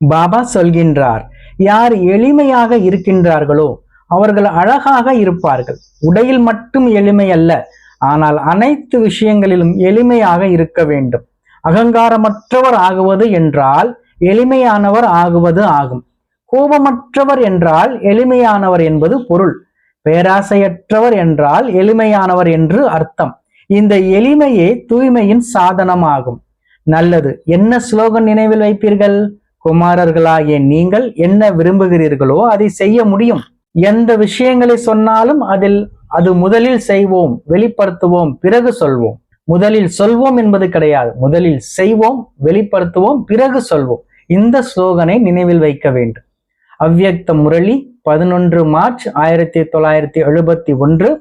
பாபா சொல்கின்றார் யார் எளிமையாக இருக்கின்றார்களோ அவர்கள் அழகாக இருப்பார்கள். உடையில் மட்டும் எளிமை அல்ல ஆனால் அனைத்து விஷயங்களிலும் எளிமையாக இருக்க வேண்டும். அகங்காரமற்றவர் ஆகுவது என்றால் எளிமையானவர் ஆகுவது ஆகும். கோபமற்றவர் என்றால் எளிமையானவர் என்பது பொருள். பேராசையற்றவர் என்றால் எளிமையானவர் என்று அர்த்தம். இந்த எளிமையே தூய்மையின் சாதனமாகும். நல்லது. என்ன ஸ்லோகன் நினைவில் வைப்பீர்கள்? குமாரர்களாகிய நீங்கள் என்ன விரும்புகிறீர்களோ அதை செய்ய முடியும். எந்த விஷயங்களை சொன்னாலும் அதில் அது முதலில் செய்வோம் வெளிப்படுத்துவோம் பிறகு சொல்வோம். முதலில் சொல்வோம் என்பது கிடையாது. முதலில் செய்வோம் வெளிப்படுத்துவோம் பிறகு சொல்வோம். இந்த ஸ்லோகனை நினைவில் வைக்க வேண்டும். அவ்வியக்த முரளி பதினொன்று மார்ச் ஆயிரத்தி தொள்ளாயிரத்தி எழுபத்தி ஒன்று